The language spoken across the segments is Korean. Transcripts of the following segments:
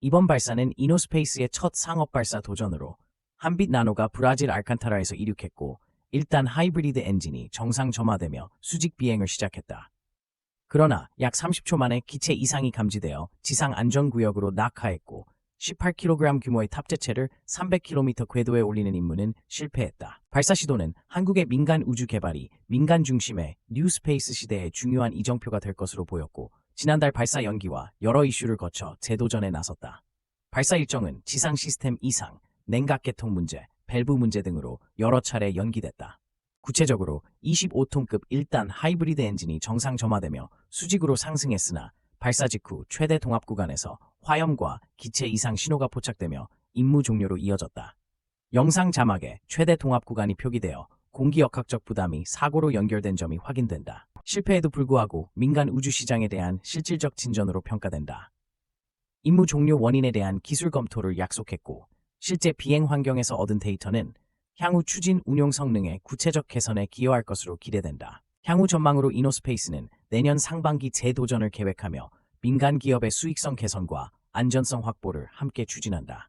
이번 발사는 이노스페이스의 첫 상업 발사 도전으로 한빛 나노가 브라질 알칸타라에서 이륙했고 일단 하이브리드 엔진이 정상 점화되며 수직 비행을 시작했다. 그러나 약 30초 만에 기체 이상이 감지되어 지상 안전구역으로 낙하했고 18kg 규모의 탑재체를 300km 궤도에 올리는 임무는 실패했다. 발사 시도는 한국의 민간 우주 개발이 민간 중심의 뉴스페이스 시대의 중요한 이정표가 될 것으로 보였고 지난달 발사 연기와 여러 이슈를 거쳐 재도전에 나섰다. 발사 일정은 지상 시스템 이상, 냉각 개통 문제, 밸브 문제 등으로 여러 차례 연기됐다. 구체적으로 25톤급 1단 하이브리드 엔진이 정상 점화되며 수직으로 상승했으나 발사 직후 최대 동압 구간에서 화염과 기체 이상 신호가 포착되며 임무 종료로 이어졌다. 영상 자막에 최대 동압 구간이 표기되어 공기 역학적 부담이 사고로 연결된 점이 확인된다. 실패에도 불구하고 민간 우주 시장에 대한 실질적 진전으로 평가된다. 임무 종료 원인에 대한 기술 검토를 약속했고 실제 비행 환경에서 얻은 데이터는 향후 추진 운용 성능의 구체적 개선에 기여할 것으로 기대된다. 향후 전망으로 이노스페이스는 내년 상반기 재도전을 계획하며 민간 기업의 수익성 개선과 안전성 확보를 함께 추진한다.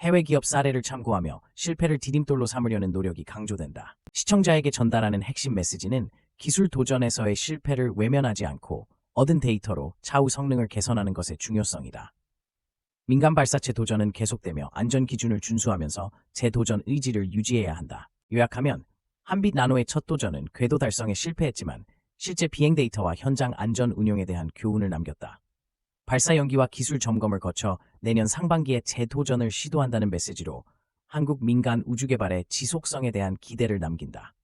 해외 기업 사례를 참고하며 실패를 디딤돌로 삼으려는 노력이 강조된다. 시청자에게 전달하는 핵심 메시지는 기술 도전에서의 실패를 외면하지 않고 얻은 데이터로 차후 성능을 개선하는 것의 중요성이다. 민간 발사체 도전은 계속되며 안전 기준을 준수하면서 재도전 의지를 유지해야 한다. 요약하면 한빛 나노의 첫 도전은 궤도 달성에 실패했지만 실제 비행 데이터와 현장 안전 운용에 대한 교훈을 남겼다. 발사 연기와 기술 점검을 거쳐 내년 상반기에 재도전을 시도한다는 메시지로 한국 민간 우주 개발의 지속성에 대한 기대를 남긴다.